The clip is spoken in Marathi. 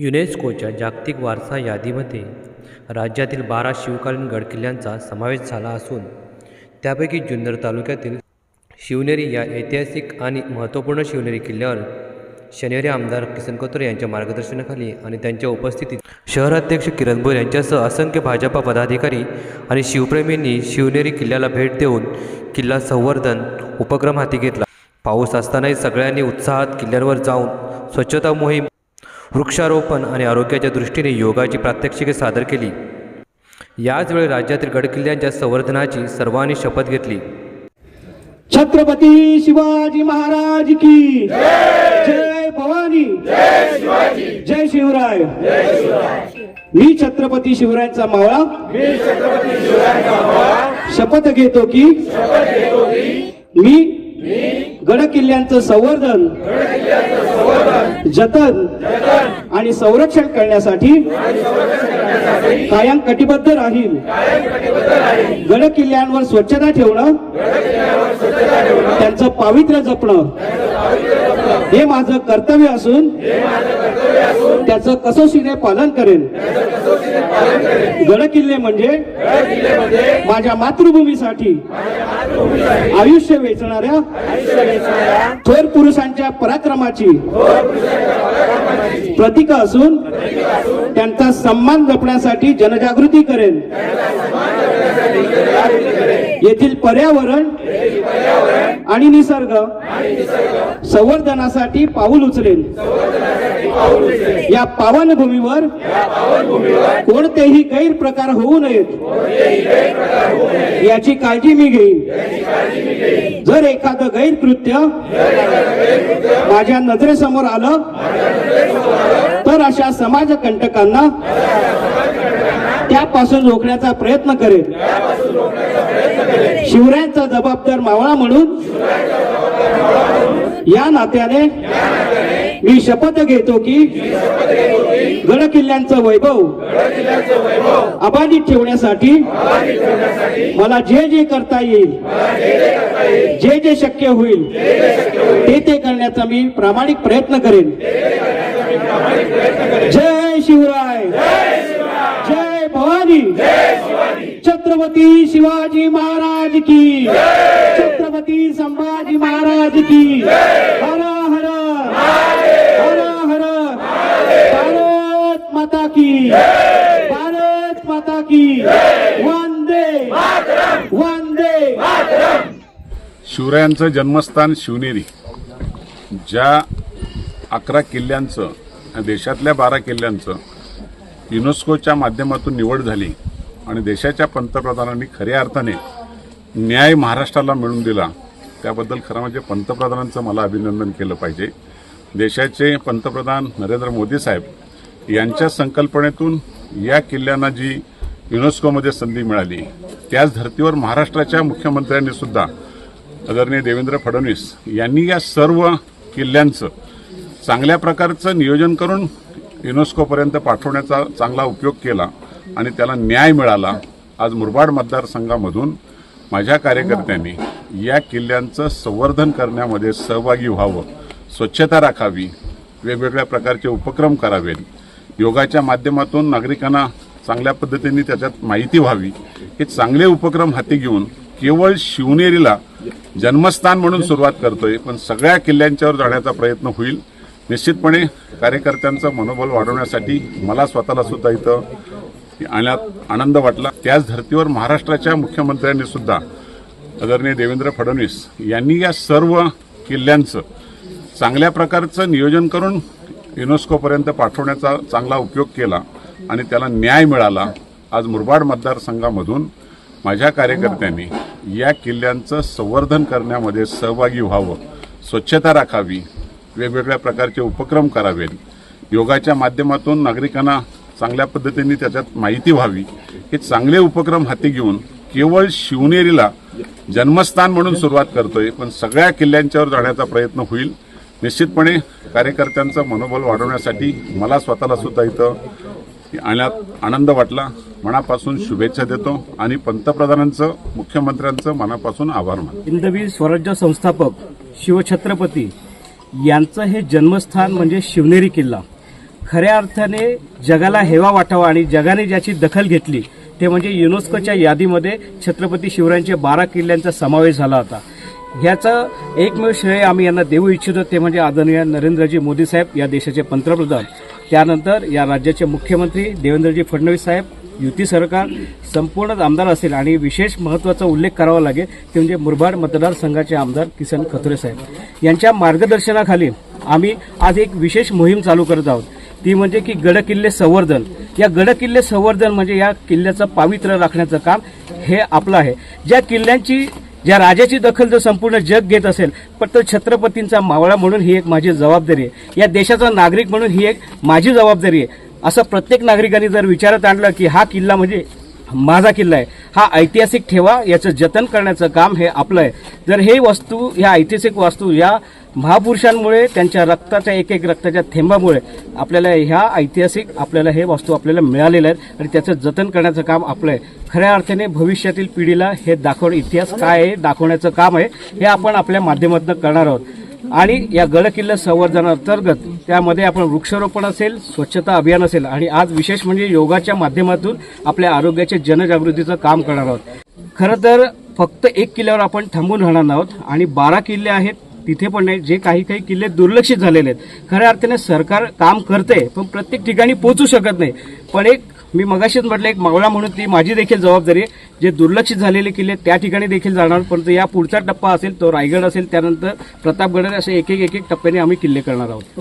युनेस्कोच्या जागतिक वारसा यादीमध्ये राज्यातील बारा शिवकालीन गडकिल्ल्यांचा समावेश झाला असून त्यापैकी जुन्नर तालुक्यातील शिवनेरी या ऐतिहासिक आणि महत्त्वपूर्ण शिवनेरी किल्ल्यावर शनिवारी आमदार किसन कोथरे यांच्या मार्गदर्शनाखाली आणि त्यांच्या उपस्थितीत शहराध्यक्ष किरण भोर यांच्यासह असंख्य भाजपा पदाधिकारी आणि शिवप्रेमींनी शिवनेरी किल्ल्याला भेट देऊन किल्ला संवर्धन उपक्रम हाती घेतला. पाऊस असतानाही सगळ्यांनी उत्साहात किल्ल्यावर जाऊन स्वच्छता मोहीम वृक्षारोपण आणि आरोग्याच्या दृष्टीने योगाची प्रात्यक्षिके सादर केली. याचवेळी राज्यातील गडकिल्ल्यांच्या संवर्धनाची सर्वांनी शपथ घेतली. छत्रपती शिवाजी महाराज की जय भवानी. जय शिवराय. मी छत्रपती शिवरायांचा मावळा. शपथ घेतो की मी गड किल्ल्यांचं संवर्धन जतन आणि संरक्षण करण्यासाठी कायम कटिबद्ध राहील. गड किल्ल्यांवर स्वच्छता ठेवणं त्यांचं पावित्र्य जपणं हे माझं कर्तव्य असून त्याचं कसोशीने पालन करेन गडकिल्ले म्हणजे माझ्या मातृभूमीसाठी आयुष्य वेचणाऱ्या थोर पुरुषांच्या पराक्रमाची प्रतीक असून त्यांचा सन्मान जपण्यासाठी जनजागृती करेन. येथील पर्यावरण आणि निसर्ग संवर्धनासाठी पाऊल उचलेल. या पावन भूमीवर कोणतेही गैरप्रकार होऊ नयेत. याची काळजी मी घेईन. जर एखादं गैरकृत्य माझ्या नजरेसमोर आलं तर अशा समाजकंटकांना त्यापासून रोखण्याचा प्रयत्न करेन शिवरायांचा जबाबदार मावळा म्हणून या नात्याने मी शपथ घेतो की गड किल्ल्यांचं वैभव अबाधित ठेवण्यासाठी मला जे जे करता येईल जे जे शक्य होईल ते ते करण्याचा मी प्रामाणिक प्रयत्न करेन. जय शिवराय! शिवाजी। छत्रपती शिवाजी महाराज की। छत्रपती संभाजी महाराज की। हर हर। हर हर। भारत माता की। भारत माता की। वंदे। वंदे। शिवरायांचं जन्मस्थान शिवनेरी. ज्या अकरा किल्ल्यांचं देशातल्या बारा किल्ल्यांचं युनेस्कोच्या माध्यमातून निवड झाली आणि देशाच्या पंतप्रधानांनी खऱ्या अर्थाने न्याय महाराष्ट्राला मिळून दिला त्याबद्दल खरं म्हणजे पंतप्रधानांचं मला अभिनंदन केलं पाहिजे. देशाचे पंतप्रधान नरेंद्र मोदी साहेब यांच्या संकल्पनेतून या किल्ल्यांना जी युनेस्कोमध्ये संधी मिळाली त्याच धर्तीवर महाराष्ट्राच्या मुख्यमंत्र्यांनी सुद्धा आदरणीय देवेंद्र फडणवीस यांनी या सर्व किल्ल्यांचं चांगल्या प्रकारचं नियोजन करून युनेस्कोपर्यंत पाठवण्याचा चांगला उपयोग केला आणि त्याला न्याय मिळाला आज मुरबाड मतदारसंघामधून माझ्या कार्यकर्त्यांनी या किल्ल्यांचं संवर्धन करण्यामध्ये सहभागी व्हावं स्वच्छता राखावी वेगवेगळ्या प्रकारचे उपक्रम करावेत. योगाच्या माध्यमातून नागरिकांना चांगल्या पद्धतीने त्याच्यात माहिती व्हावी. हे चांगले उपक्रम हाती घेऊन केवळ शिवनेरीला जन्मस्थान म्हणून सुरुवात करतोय पण सगळ्या किल्ल्यांच्यावर जाण्याचा प्रयत्न होईल. निश्चितपणे कार्यकर्त्यांचं मनोबल वाढवण्यासाठी मला स्वतःला सुद्धा इथं आणण्यात आनंद वाटला. त्याच धर्तीवर महाराष्ट्राच्या मुख्यमंत्र्यांनी सुद्धा आदरणीय देवेंद्र फडणवीस यांनी या सर्व किल्ल्यांचं चांगल्या प्रकारचं नियोजन करून युनेस्कोपर्यंत पाठवण्याचा चांगला उपयोग केला आणि त्याला न्याय मिळाला. आज मुरबाड मतदारसंघामधून माझ्या कार्यकर्त्यांनी या किल्ल्यांचं संवर्धन करण्यामध्ये सहभागी व्हावं स्वच्छता राखावी वेगवेगळ्या प्रकारचे उपक्रम करावेत. योगाच्या माध्यमातून नागरिकांना चांगल्या पद्धतीने त्याच्यात माहिती व्हावी. हे चांगले उपक्रम हाती घेऊन केवळ शिवनेरीला जन्मस्थान म्हणून सुरुवात करतोय पण सगळ्या किल्ल्यांच्यावर जाण्याचा प्रयत्न होईल. निश्चितपणे कार्यकर्त्यांचं मनोबल वाढवण्यासाठी मला स्वतःला सुद्धा इथं आणण्यात आनंद वाटला. मनापासून शुभेच्छा देतो आणि पंतप्रधानांचं मुख्यमंत्र्यांचं मनापासून आभार मानतो. हिंदवी स्वराज्य संस्थापक शिवछत्रपती यांचं हे जन्मस्थान म्हणजे शिवनेरी किल्ला. खऱ्या अर्थाने जगाला हेवा वाटावा आणि जगाने ज्याची दखल घेतली ते म्हणजे युनेस्कोच्या यादीमध्ये छत्रपती शिवरायांच्या बारा किल्ल्यांचा समावेश झाला होता. ह्याचं एकमेव श्रेय आम्ही यांना देऊ इच्छितो ते म्हणजे आदरणीय नरेंद्रजी मोदी साहेब या देशाचे पंतप्रधान. त्यानंतर या राज्याचे मुख्यमंत्री देवेंद्रजी फडणवीस साहेब युती सरकार संपूर्ण आमदार असेल आणि विशेष महत्त्वाचा उल्लेख करावा लागेल ते म्हणजे मुरबाड मतदारसंघाचे आमदार किसन खतुरे साहेब. यांच्या मार्गदर्शनाखाली आम्ही आज एक विशेष मोहीम चालू करत आहोत. ती म्हणजे की गडकिल्ले संवर्धन. या गडकिल्ले संवर्धन म्हणजे या किल्ल्याचं पावित्र्य राखण्याचं काम हे आपलं आहे. ज्या किल्ल्यांची ज्या राजाची दखल जर संपूर्ण जग घेत असेल पण तो छत्रपतींचा मावळा म्हणून ही एक माझी जबाबदारी आहे. या देशाचा नागरिक म्हणून ही एक माझी जबाबदारी आहे. असं प्रत्येक नागरिकांनी जर विचारात आणलं की हा किल्ला म्हणजे माझा किल्ला आहे हा ऐतिहासिक ठेवा याचं जतन करण्याचं काम हे आपलं आहे. जर हे वस्तू ह्या ऐतिहासिक वास्तू या महापुरुषांमुळे त्यांच्या रक्ताच्या एक एक रक्ताच्या थेंबामुळे आपल्याला ह्या ऐतिहासिक आपल्याला हे वस्तू आपल्याला मिळालेल्या आहेत आणि त्याचं जतन करण्याचं काम आपलं आहे. खऱ्या अर्थाने भविष्यातील पिढीला हे दाखवणं इतिहास काय आहे दाखवण्याचं काम आहे हे आपण आपल्या माध्यमातून करणार आहोत. आणि या गड किल्ला संवर्धनांतर्गत त्यामध्ये आपण वृक्षारोपण असेल स्वच्छता अभियान असेल आणि आज विशेष म्हणजे योगाच्या माध्यमातून आपल्या आरोग्याच्या जनजागृतीचं काम करणार आहोत. खरं तर फक्त एक किल्ल्यावर आपण थांबून राहणार आहोत आणि बारा किल्ले आहेत तिथे पण नाही जे काही काही किल्ले दुर्लक्षित झालेले आहेत. खऱ्या अर्थाने सरकार काम करते पण प्रत्येक ठिकाणी पोहोचू शकत नाही. पण एक मी मगाशीच म्हटलं एक मावळा म्हणून ती माझी देखील जबाबदारी आहे. जे दुर्लक्षित झालेले किल्ले त्या ठिकाणी देखील जाणार परंतु या पुढचा टप्पा असेल तो रायगड असेल त्यानंतर प्रतापगड असे एक एक एक एक टप्प्याने आम्ही किल्ले करणार आहोत.